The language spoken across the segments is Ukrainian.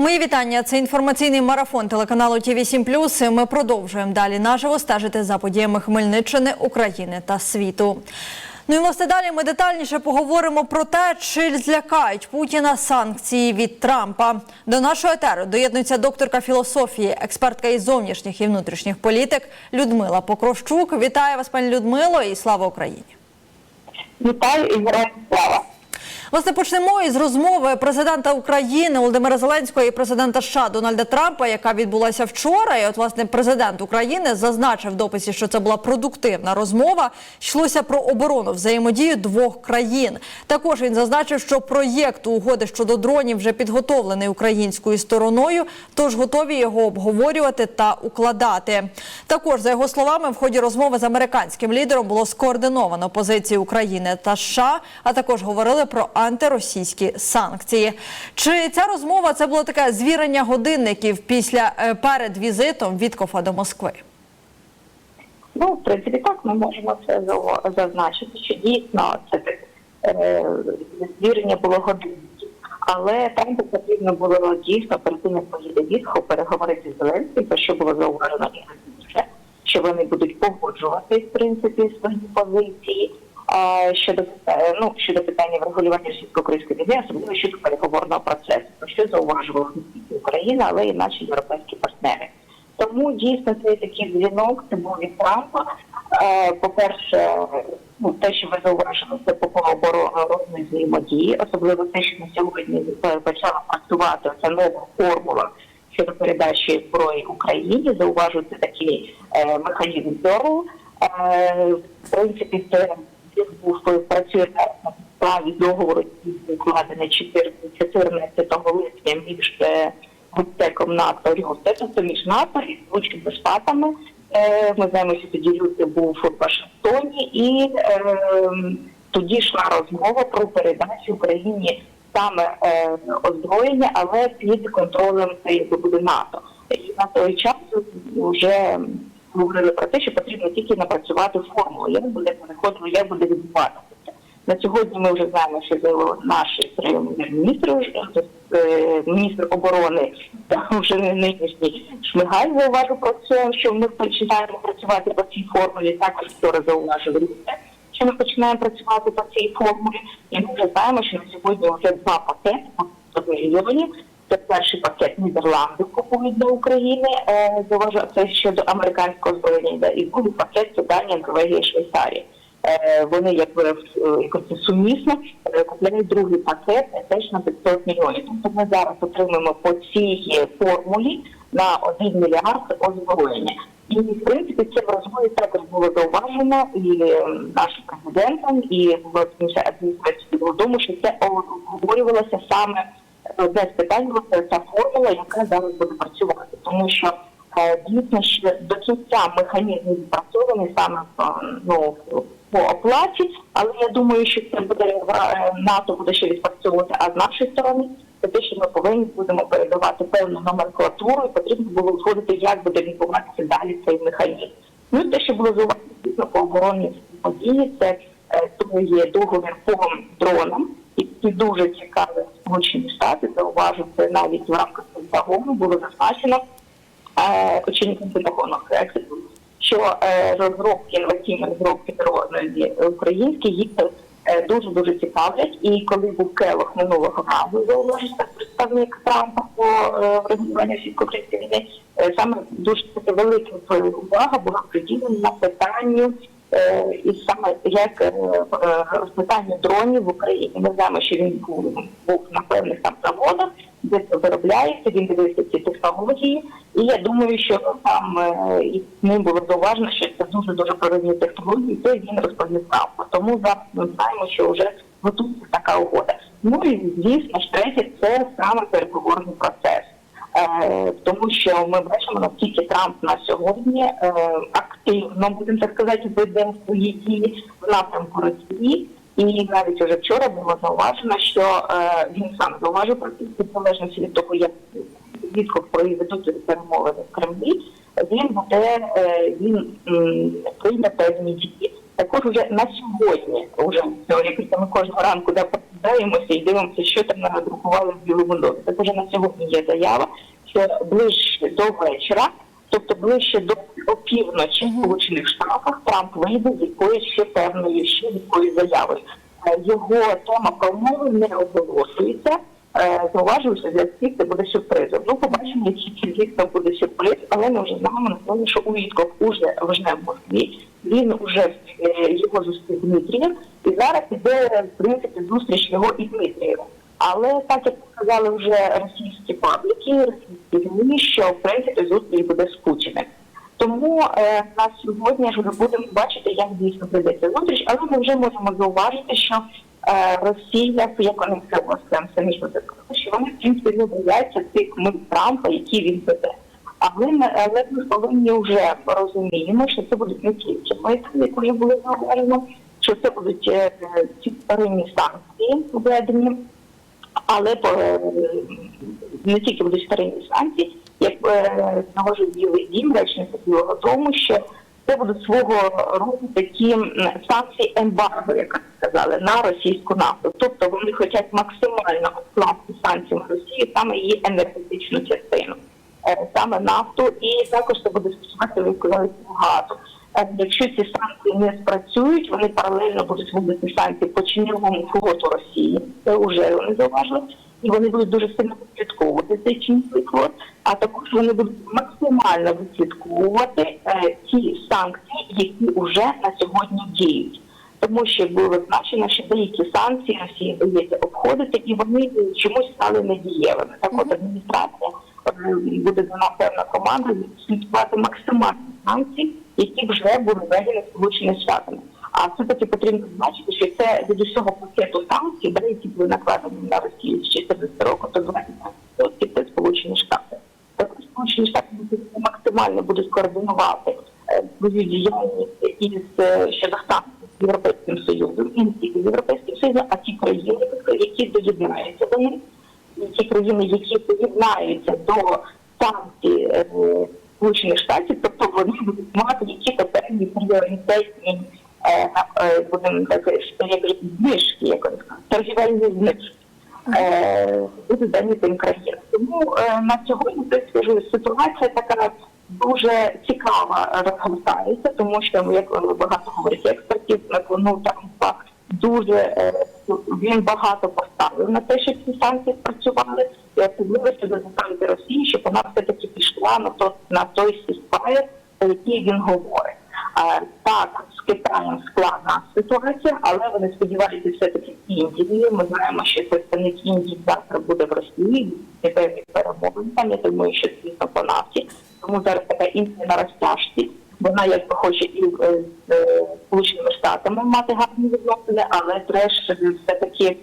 Мої вітання. Це інформаційний марафон телеканалу ТІВІ 7 Ми продовжуємо далі наживо стежити за подіями Хмельниччини, України та світу. Ну і власне далі ми детальніше поговоримо про те, чи злякають Путіна санкції від Трампа. До нашого етеру доєднується докторка філософії, експертка із зовнішніх і внутрішніх політик Людмила Покровщук. Вітаю вас, пані Людмило, і слава Україні. Вітаю і героям слава. Власне, почнемо із розмови президента України Володимира Зеленського і президента США Дональда Трампа, яка відбулася вчора. І от власне президент України зазначив в дописі, що це була продуктивна розмова. Йшлося про оборону взаємодію двох країн. Також він зазначив, що проєкт угоди щодо дронів вже підготовлений українською стороною, тож готові його обговорювати та укладати. Також за його словами, в ході розмови з американським лідером було скоординовано позиції України та США, а також говорили про антиросійські санкції. Чи ця розмова це було таке звірення годинників після е, перед візитом Віткофа до Москви? Ну, в принципі, так ми можемо це зазначити, що дійсно це е, звірення було годинників. Але там би потрібно було дійсно перед тим, як поїде Вітхо, переговорити з Зеленським, про що було зауважено і що вони будуть погоджувати в принципі свої позиції. Щодо е, ну щодо питання врегулювання російсько-української війни, особливо щодо переговорного процесу, про що зауважувала не тільки Україна, але й наші європейські партнери. Тому дійсно цей такий дзвінок це був від Трампа. Е, По-перше, ну те, що ви зауважили, це по оборонної взаємодії, особливо те, що на сьогодні почала працювати ця нова формула щодо передачі зброї Україні. Зауважу, це такий е, механізм зору. Е, в принципі, це був працює на підставі договору, укладений 14 14 липня між е, НАТО і між НАТО і Сполученими Штатами. Е, Ми знаємо, що тоді Люти був у Вашингтоні, і е, тоді йшла розмова про передачу Україні саме е, озброєння, але під контролем буде НАТО. І на той час вже говорили про те, що потрібно тільки напрацювати формулу, як буде переходити, як буде відбуватися. На сьогодні ми вже знаємо, що заявили наші прем'єр-міністр, е, міністр оборони та вже нинішній Шмигаль зауважив про це, що ми починаємо працювати по цій формулі. Також вчора зауважили що ми починаємо працювати по цій формулі. І ми вже знаємо, що на сьогодні вже два пакети мільйонів. Це перший пакет Нідерланди купують до України, е, це щодо американського зброєння, йде, і другий пакет це Данія, Норвегія, Швейцарія. Е, Вони якби е, якось сумісно купляють другий пакет теж на 500 мільйонів. Тобто ми зараз отримуємо по цій формулі на 1 мільярд озброєння. І в принципі це в розмові також було зауважено і е, нашим президентом, і в адміністрації Голодому, що це обговорювалося саме одне з питань це ця формула, яка зараз буде працювати, тому що е, дійсно ще до кінця механізм відпрацьований саме е, ну по оплаті, але я думаю, що це буде е, НАТО буде ще відпрацьовувати. А з нашої сторони це те, що ми повинні будемо передавати певну номенклатуру, і потрібно було узгодити, як буде відбуватися далі цей механізм. Ну те, що було зауважено по оборонній події, це е, є договір по дронам які дуже цікаві Сполучені Штати, зауважу, навіть в рамках Пентагону було зазначено е, очільником Пентагону Хекситу, що е, розробки, інноваційні розробки природної українські їх дуже дуже цікавлять. І коли був Келох минулого разу зауважив так представник Трампа по е, регулюванню сільсько-української війни, саме дуже велика увага була приділена питанню і саме як е, е, розпитання дронів в Україні. Ми знаємо, що він був, на певних там заводах, де це виробляється, він дивився ці технології. І я думаю, що там е, ним було зауважено, що це дуже дуже провідні технології, це він розповів правду. Тому зараз ми знаємо, що вже готується така угода. Ну і звісно ж третє, це саме переговорний процес. Е, тому що ми бачимо, наскільки Трамп на сьогодні е, активно, будемо так сказати, веде свої дії в напрямку Росії. І навіть вже вчора було зауважено, що е, він сам зауважив про в залежності від того, як відкуп проведуть перемовини в Кремлі, він буде е, він прийме певні дії. Також вже на сьогодні, вже якось ми кожного ранку де прокидаємося і дивимося, що там надрукували в Білому домі. Так уже на сьогодні є заява, що ближче до вечора, тобто ближче до опівночі в Сполучених Штатах, Трамп вийде з якоюсь ще певною ще якоюсь заявою. Е, Його тема промови не оголошується. Е, Зауважую, що для всіх це буде сюрпризом. Ну, побачимо, який звісно буде сюрприз, але ми вже знаємо напевно, що у Вітков уже вже в Москві. Він уже його зустрів Дмитрієм, і зараз іде в принципі зустріч його і Дмитрієва. Але так як сказали вже російські пабліки, російські ЗМІ, що в принципі зустріч буде з Путіним. Тому е, на сьогодні ж ми будемо бачити, як дійсно прийдеться зустріч, але ми вже можемо зауважити, що е, Росія, як вони це власне самі що вони в принципі не бояться тих мит Трампа, які він веде. Але ми, але ми повинні вже розуміємо, що це будуть не тільки мити, які були зауважено, що це будуть е, ці вторинні санкції введені, але е, не тільки будуть старинні санкції, як е, наголошує Білий Дім, речник Білого Дому, що це будуть свого роду такі санкції ембарго, як сказали, на російську нафту. Тобто вони хочуть максимально обкласти санкціями Росії саме її енергетичну частину, е, саме нафту, і також це буде стосуватися виконавців газу. Е, Якщо ці санкції не спрацюють, вони паралельно будуть вводити санкції по чинному флоту Росії. Це вже вони зауважили. І вони будуть дуже сильно відслідковувати цей чинний флот, а також вони будуть максимально відслідковувати е, ті санкції, які вже на сьогодні діють. Тому що було зазначено, що деякі санкції Росії дається обходити, і вони чомусь стали недієвими. Так от адміністрація е, буде дана певна команда слідкувати максимальні санкції, які вже були введені Сполученими Штатами. А все-таки потрібно зазначити, що це від усього пакету санкцій, де які були накладені на Росію з 14 року, то 20% це Сполучені Штати. Також Сполучені Штати максимально будуть координувати е, свою діяльність із е, щодо санкцій з Європейським Союзом, і не з Європейським Союзом, а ті країни, які доєднаються до них, ті країни, які доєднаються до санкцій е, Сполучених Штатів, тобто вони будуть мати якісь певні пріоритетні е, е, так знижки, як торгівельні знижки. Е, будуть дані тим країнам. Тому на сьогодні принципі, ж ситуація така дуже цікава розгортається, тому що як багато говорять експертів, ну Трампа дуже він багато поставив на те, щоб ці санкції спрацювали, і особливо щодо заставити Росії, щоб вона все таки пішла на то на той сіспаєр, про який він говорить. Е, Так, з Китаєм складна ситуація, але вони сподіваються все-таки з Індією. Ми знаємо, що представник Індії завтра буде в Росії, є певні перемовини. Я думаю, що звісно по нафті. Тому зараз така Індія на розтяжці. Вона якби хоче і е, з е, Сполученими Штатами мати гарні відносини, але теж все таки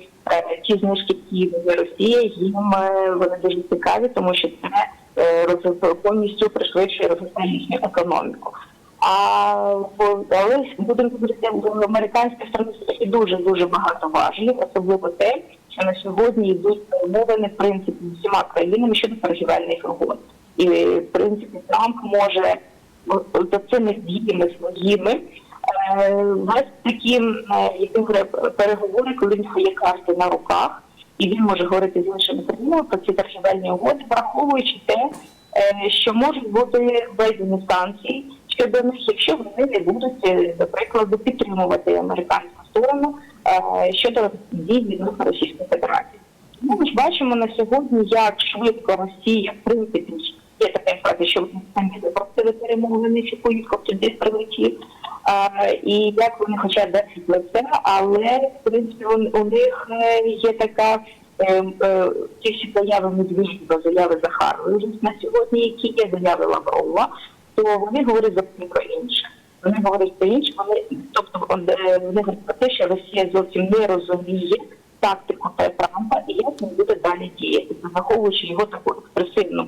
ті знижки, які є Росія, їм е, вони дуже цікаві, тому що це е, повністю пришвидшує розвитку економіку. А але будемо говорити, в американській стороні дуже дуже багато важливо, особливо те, що на сьогодні йдуть перемовини в принципі з усіма країнами щодо торгівельних угод. І в принципі Трамп може за цими діями своїми вести такі е, переговори, коли в нього є карти на руках, і він може говорити з іншими країнами про ці торгівельні угоди, враховуючи те, е, що можуть бути введені санкції щодо них, якщо вони не будуть, е, до прикладу, підтримувати американську сторону щодо дій відносно Російської Федерації. Ну, ми ж бачимо на сьогодні, як швидко Росія, в принципі, є така інформація, що вони самі запросили перемовини, чи поїхав туди прилетів. А, і як вони хочуть дати лице, але в принципі у, у них е, є така е, е, ті всі заяви Медведєва, заяви Захарової вже на сьогодні, які є заяви Лаврова, то вони говорять зовсім про інше. Вони говорять про інше, вони тобто е, вони говорять про те, що Росія зовсім не розуміє тактику Трампа і як він буде далі діяти, враховуючи його таку експресивну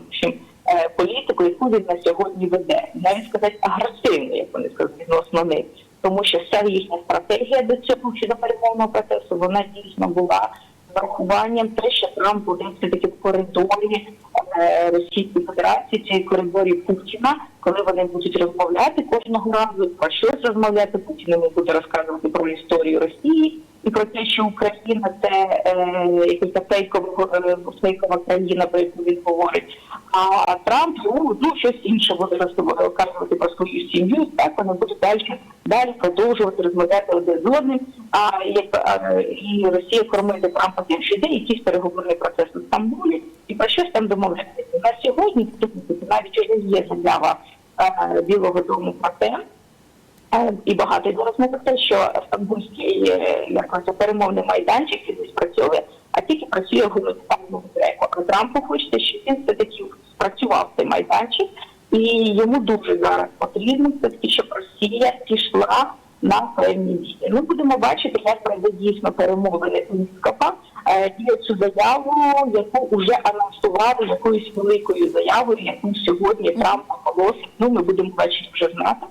політику, яку він на сьогодні веде, навіть сказати агресивну, як вони сказали, відносно них. Тому що вся їхня стратегія до цього щодо перемовного процесу вона дійсно була врахуванням те, що Трамп буде все таки в коридорі е, Російської Федерації, чи коридорі Путіна, коли вони будуть розмовляти кожного разу. Про щось розмовляти, Путін йому буде розказувати про історію Росії і про те, що Україна це е, якась е, фейкова країна, про яку він говорить. А Трамп ну, ну щось інше буде розказувати про свою сім'ю. Так вони будуть далі далі продовжувати розмовляти один з одним. А як і Росія кормити Трампа тим, що йде якийсь переговорний процес у Стамбулі, і про щось там домовляється. На сьогодні навіть вже є заява е, Білого Дому про те. Е, І багато йде розмови про те, що Стамбульський якось перемовний майданчик він не спрацьовує, а тільки працює гуманітарну греку. А Трампу хочеться, щоб він все таки спрацював цей майданчик, і йому дуже зараз потрібно все таки, щоб Росія пішла на певні дії. Ми будемо бачити, як пройде дійсно перемовини Мінського е, і цю заяву, яку вже анонсували якоюсь великою заявою, яку сьогодні Трамп оголосив. Ну ми будемо бачити вже знати.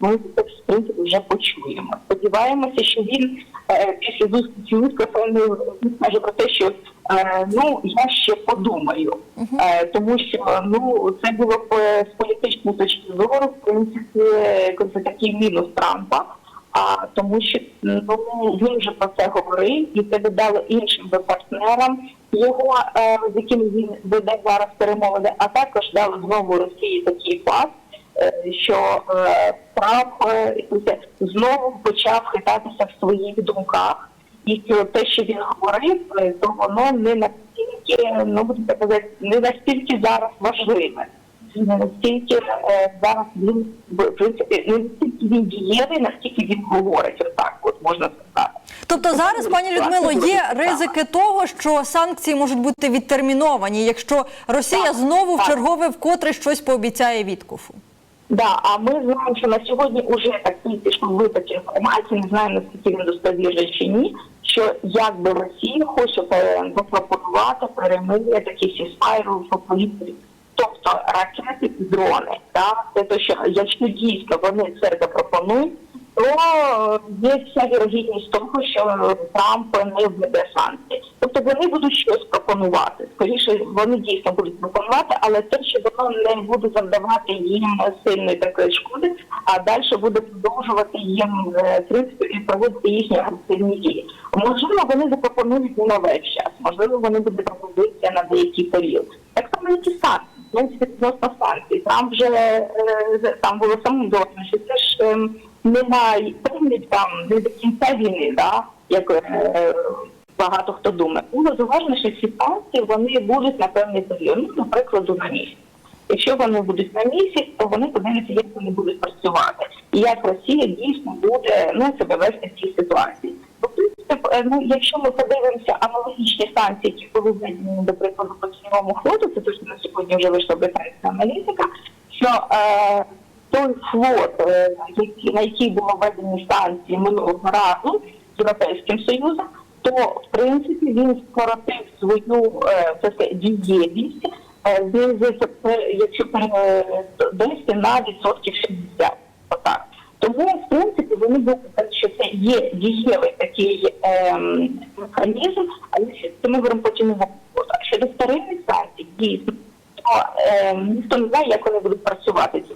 Ми це в принципі вже почуємо. Сподіваємося, що він е, після зустрічі з Мікрофоном скаже про те, що е, ну я ще подумаю, Е, тому що ну це було б е, з політичної точки зору, в принципі, е, такий мінус Трампа. А тому, що ну він вже про це говорив, і це додало іншим партнерам його, е, з якими він веде зараз перемовини, а також дало знову Росії такий факт, е, що е, Трамп е, знову почав хитатися в своїх думках, і те, що він говорив, е, то воно не настільки, ну будемо казати, не настільки зараз важливе. Не настільки е, зараз він в принципі не настільки він дієвий, наскільки він говорить, отак, от можна сказати. Тобто зараз, пані Людмило, є ризики того, що санкції можуть бути відтерміновані, якщо Росія Так, знову в чергове вкотре щось пообіцяє Віткофу. Да, а ми знаємо, що на сьогодні вже такі пішли випадки інформації, не знаємо наскільки він достовірний чи ні. Що якби Росія хоче запропонувати перемир'я такі сіспайру в повітрі, тобто ракети і дрони. Так? Це те, що якщо дійсно вони це запропонують, то е, є вся вірогідність того, що Трамп не введе санкції. Тобто вони будуть щось пропонувати. Скоріше вони дійсно будуть пропонувати, але те, що воно не буде завдавати їм сильної такої шкоди, а далі буде продовжувати їм е, і проводити їхні агресивні дії. Можливо, вони запропонують весь час, можливо, вони будуть пропозиція на деякий період. Так само як і санкції. В принципі, відносно санкцій. Там вже е, там було самому довго, що це ж ем, немає певний там не до кінця війни, да, як е, багато хто думає. Було зауважено, що ці санкції вони будуть на певний період, ну, наприклад, на місяць. Якщо вони будуть на місяць, то вони подивляться, як вони будуть працювати, і як Росія дійсно буде ну себе вести в цій ситуації. Бо, принципі, е, ну якщо ми подивимося аналогічні санкції, які були введені, до прикладу, по цінному флоту, це що на сьогодні вже вийшла британська аналітика, що е, той флот, е, на який було введені санкції минулого разу з Європейським Союзом, то в принципі він скоротив свою е, дієвість, е, е, якщо десь на відсотків 60. Отак. Тому, в принципі, вони думають, що це є дієвий такий ем, механізм, але це ми говоримо потім його. Щодо вторинних санкцій, дійсно, то ем, ніхто не знає, як вони будуть працювати ці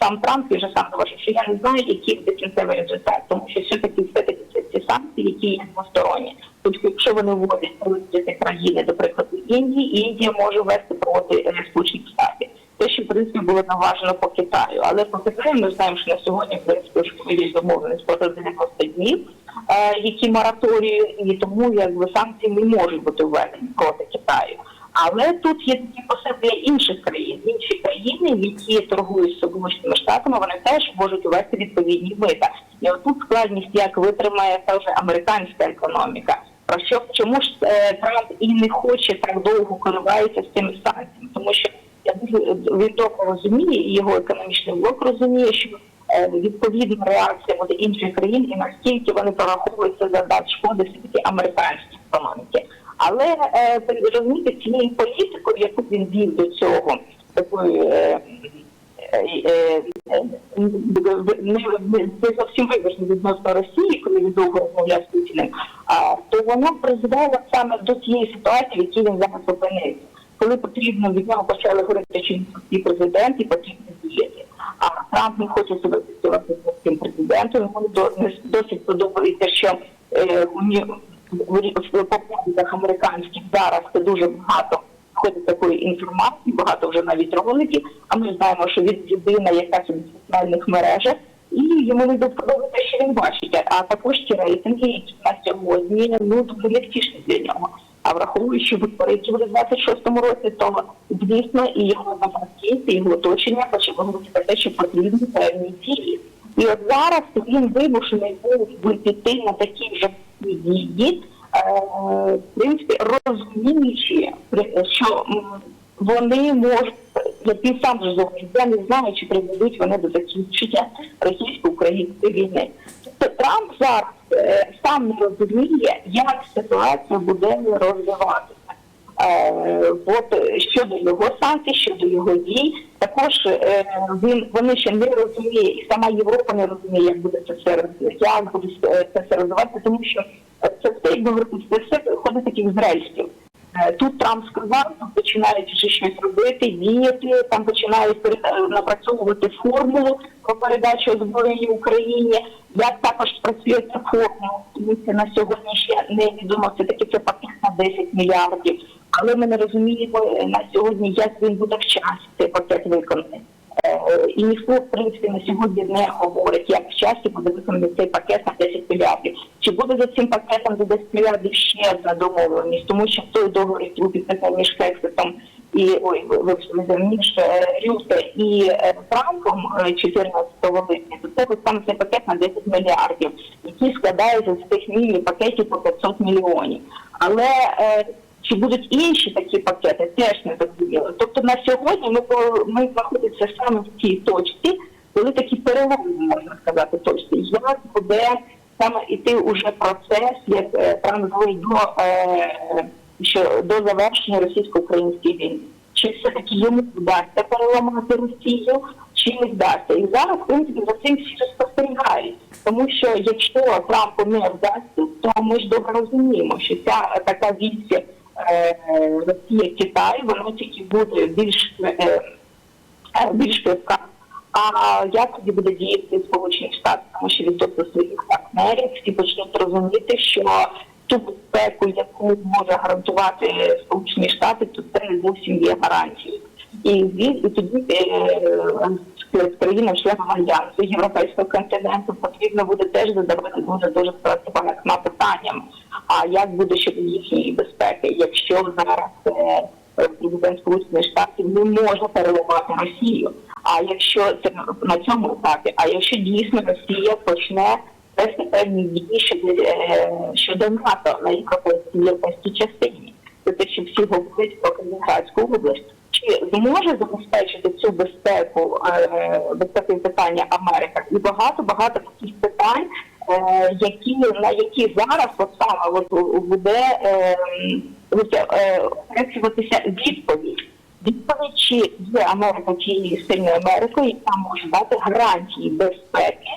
сам Трамп вже сам говорив, що я не знаю, який буде кінцевий результат, тому що все-таки все-таки це ці санкції, які є двосторонні. Тобто, якщо вони вводять проти країни, до прикладу Індії, Індія може ввести проти е, Сполучених Штатів. Те, що в принципі було наважено по Китаю, але по Китаю ми знаємо, що на сьогодні в принципі є домовленість про 90 днів, е, які мораторію, і тому якби санкції не можуть бути введені проти Китаю. Але тут є такі посади інших країн. Інші країни, які торгують з Сполученими Штатами, вони теж можуть ввести відповідні мита. І отут складність, як витримає та вже американська економіка. Про що чому ж е, Трамп і не хоче так довго коливається з цими санкціями? Тому що я дуже він добре розуміє, і його економічний блок розуміє, що е, відповідна реакція буде інших країн, і наскільки вони прораховуються завдати шкоди все-таки американській економіці. Але е, розумієте, цією політикою, яку він вів до цього, такою е, е, не, зовсім вибачно відносно Росії, коли він довго розмовляв з Путіним, а то воно призвело саме до тієї ситуації, в якій він зараз опинився. Коли потрібно від нього почали говорити, що він президент, і потрібно Трамп не хоче себе підсувати цим президентом. Йому досить подобається, що у в популярних американських зараз це дуже багато входить такої інформації, багато вже навіть роликів. А ми знаємо, що він людина, яка в соціальних мережах, і йому не те, що він бачить. А також ті рейтинги, які на сьогодні ну дуже невтішні для нього. А враховуючи вибори, які були в 26-му році, то звісно і його напарки, і його оточення почали говорити про те, що потрібні певні дії. І от зараз він вимушений був піти на такі вже дії, е, в принципі, розуміючи, що вони можуть, як він сам вже говорить, я не знаю, чи приведуть вони до закінчення російсько-української війни. Тобто Трамп зараз е, сам не розуміє, як ситуація буде розвиватися. Е, от е, щодо його санкцій, щодо його дій, також е, він вони ще не розуміє, і сама Європа не розуміє, як буде це все як буде це все розвиватися, тому що це все як говорити, це все ходить таких з рельсів. Е, Тут Трамп сказав, тут починають вже щось робити, діяти, там починають напрацьовувати формулу про передачу озброєння Україні. Як також працює ця формула, на сьогодні ще невідомо, все таки це пакет на 10 мільярдів. Але ми не розуміємо е, на сьогодні, як він буде в часі цей пакет виконаний. Е, І ніхто, в принципі, на сьогодні не говорить, як в часі буде виконаний цей пакет на 10 мільярдів. Чи буде за цим пакетом за 10 мільярдів ще одна домовленість? Тому що той договір, який був підписаний між Хексисом і ой, між е, Рюте і е, 14 липня, то це цей пакет на 10 мільярдів, який складається з тих міні-пакетів по 500 мільйонів. Але чи будуть інші такі пакети, теж не зрозуміло. Тобто на сьогодні ми, ми знаходимося саме в цій точці, коли такі переломи, можна сказати, точці. Як буде саме іти уже процес, як е, транзит до, е, до завершення російсько-української війни. Чи все-таки йому вдасться переламати Росію, чи не вдасться. І зараз, в принципі, за цим всі спостерігають. Тому що якщо Трампу не вдасться, то ми ж добре розуміємо, що ця така віці Росія Китай, воно тільки буде більш е, е, більш швидка. А як тоді буде діяти Сполучені Штати, тому що відносно своїх партнерів всі почнуть розуміти, що ту безпеку, яку може гарантувати Сполучені Штати, то це не зовсім є гарантією. І він і тоді е, країнам-членам альянсу європейського континенту потрібно буде теж задавати дуже дуже багатьма питаннями. А як буде щодо їхньої безпеки, якщо зараз е, президент Сполучених Штатів не може переливати Росію? А якщо це на цьому етапі, а якщо дійсно Росія почне вести певні дії щодо, е, щодо НАТО на європейській частині, те, що всі говорять про Калінінградську область. Чи зможе забезпечити цю безпеку е, безпеки питання Америка і багато багато таких питань, які на які зараз от саме от буде е, е, відповідь. Відповідь, чи є Америка тією сильною Америкою, яка може дати гарантії безпеки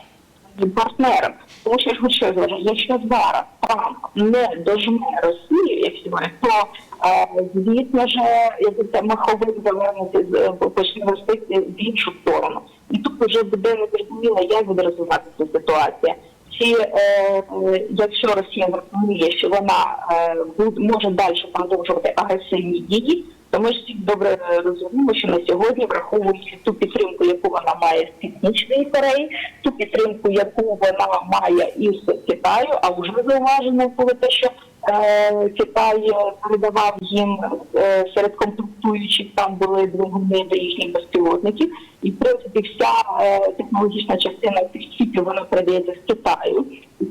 партнерам. Тому що ж що зважаю, якщо зараз Трамп не дожме Росію, як сьогодні, то е, звісно ж, маховик завернути е, почне ростити в іншу сторону. І тут вже буде незрозуміло, як буде розвиватися ситуація. Чи е, якщо Росія розуміє, що вона е, може далі продовжувати агресивні дії, то ми ж всі добре е, розуміємо, що на сьогодні, враховуючи ту підтримку, яку вона має з Північної Кореї, ту підтримку, яку вона має із Китаю, а вже зауважено було те, що Китай передавав їм е, серед комплектуючих там були двигуни до їхніх безпілотників, і в принципі вся е, технологічна частина тих чіпів вона передається з Китаю.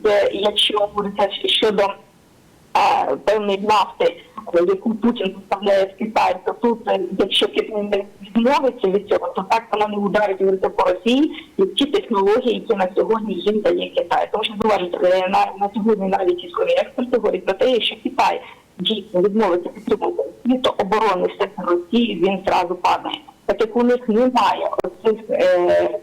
Це, якщо говориться щодо е, певної нафти, е, яку Путін поставляє в Китай, то тут, е, якщо Китай не відмовиться від цього, то так вона не ударить говорити по Росії і ті технології, які на сьогодні їм дає Китай. Тому що зважить на, на сьогодні навіть військові експерти говорять про те, що Китай дійсно відмовиться підтримувати Росію, то оборонний сектор Росії він зразу падає. Так як у них немає оцих е, е,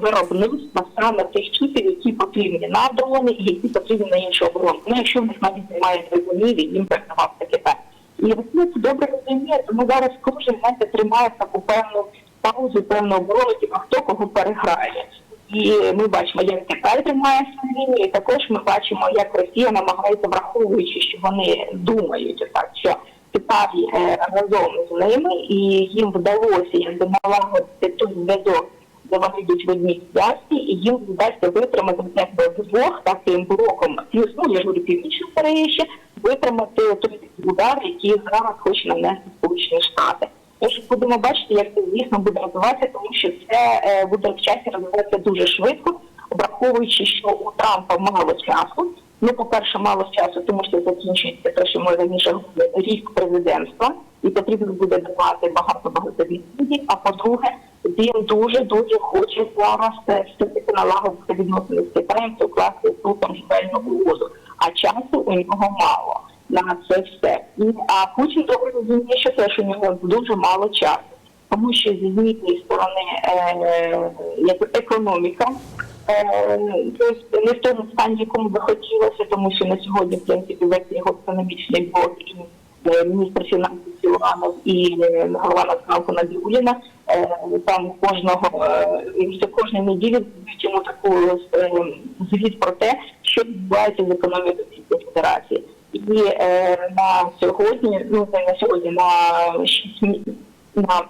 виробництва саме тих чіпів, які потрібні на дрони і які потрібні на іншу оборону. Ну, якщо в них навіть немає двигунів, і їм передавався Китай. І Росія це добре розуміє, тому зараз кожен знаєте, тримає таку певну паузу певну оборону, типу, хто кого переграє. І ми бачимо, як Китай тримає свою лінію, і також ми бачимо, як Росія намагається, враховуючи, що вони думають так, що Китай е, разом з ними, і їм вдалося якби налагодити той зв'язок, де вони йдуть в одній зв'язці, і їм вдасться витримати якби вдвох таким блоком, ну, я говорю, північної Кореї ще, витримати той удар, який зараз хоче нанести Сполучені Штати. Тож будемо бачити, як це звісно буде розвиватися, тому що це е, буде в часі розвиватися дуже швидко, враховуючи, що у Трампа мало часу. Ну, по-перше, мало часу, тому що закінчується те, що ми раніше говорили, рік президентства, і потрібно буде давати багато багато відповідей. А по-друге, він дуже дуже хоче зараз е, вступити налагодити відносини з Китаєм, це укласти ту торгівельну угоду. А часу у нього мало на це все. І, а Путін добре розуміє, що теж у нього дуже мало часу, тому що з однієї сторони е, як економіка. Е, тобто не в тому стані, якому би хотілося, тому що на сьогодні, в принципі, весь його економічний блок і е, міністр фінансів Сіланов і е, голова Нацбанку Набіуліна, е, там кожного е, це кожної неділі дають йому таку е, звіт про те, що відбувається з економікою Російської Федерації. І е, на сьогодні, ну не на сьогодні, на 6 на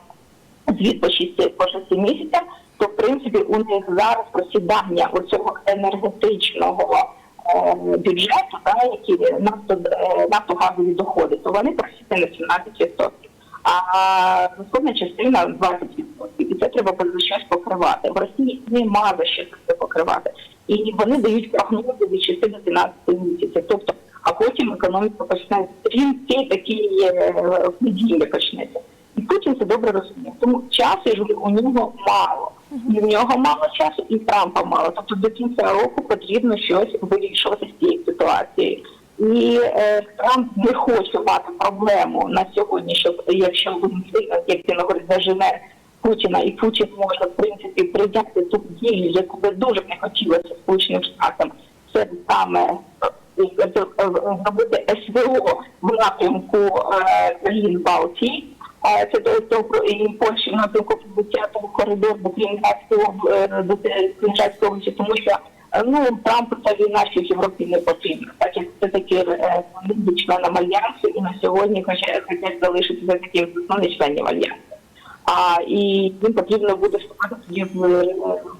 звіт по 6 по 6 місяцях, то в принципі у них зараз просідання оцього енергетичного е, бюджету, да, які нафто, е, нафтогазові доходи, то вони просіли на 17%. А розходна частина 20%. І це треба за щось покривати. В Росії нема за що це покривати. І вони дають прогнози від 6 до 12 місяців. Тобто, а потім економіка почне стрімкі такі е, почнеться. І Путін це добре розуміє. Тому часу я говорю, у нього мало. І в нього мало часу, і Трампа мало. Тобто до кінця року потрібно щось вирішувати з цією ситуацією. І е, Трамп не хоче мати проблему на сьогодні, щоб якщо він сильно, як він говорить, заживе Путіна, і Путін може в принципі прийняти ту дію, яку би дуже не хотілося Сполученим Штатам. Це саме е, е, е, зробити СВО в напрямку країн Балтії. Це до того і Польщі напрямку прибуття того коридору до Кримінського е, до Кримінської тому що ну Трампу ця війна ще в Європі не потрібна, так як це таки е, вони членом альянсу і на сьогодні хоча хочуть залишитися таким основним членів альянсу. А і їм потрібно буде вступати в е,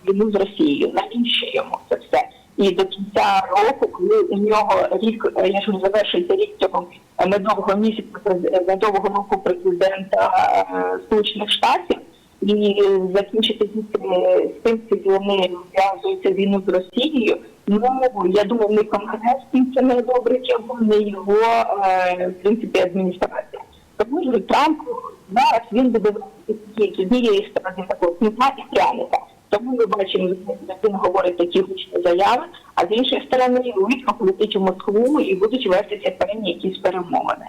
війну з Росією. Навіщо йому це все? І до кінця року, коли у нього рік, е, я ж завершується рік цього недовгого місяця недовгого року президента е, Сполучених Штатів, і закінчити з е, з тим, що вони зв'язуються війну з Росією. Ну я думаю, не конгрес це не добре, його, не його е, в принципі адміністрація. Тому що Трамп зараз він буде з однієї сторони такого книжна і пряника. Тому ми бачимо, як він говорить такі гучні заяви, а з іншої сторони рідко полетить у Москву і будуть вестися певні якісь перемовини.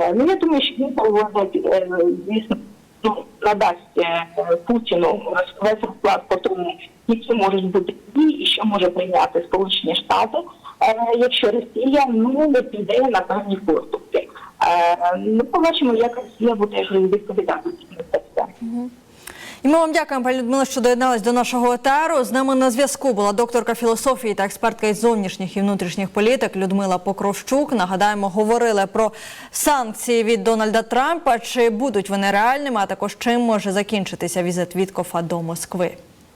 Е, Ну я думаю, що він проводить, е, звісно, ну, надасть е, Путіну весь вклад, по тому, які можуть бути дії і що може прийняти Сполучені Штати, е, якщо Росія ну не піде на певні поступки. Е, Ну, побачимо, як Росія буде відповідати на це все. І ми вам дякуємо, пані Людмила, що доєдналась до нашого етеру. З нами на зв'язку була докторка філософії та експертка із зовнішніх і внутрішніх політик Людмила Покровчук. Нагадаємо, говорили про санкції від Дональда Трампа. Чи будуть вони реальними? А також чим може закінчитися візит Віткофа до Москви.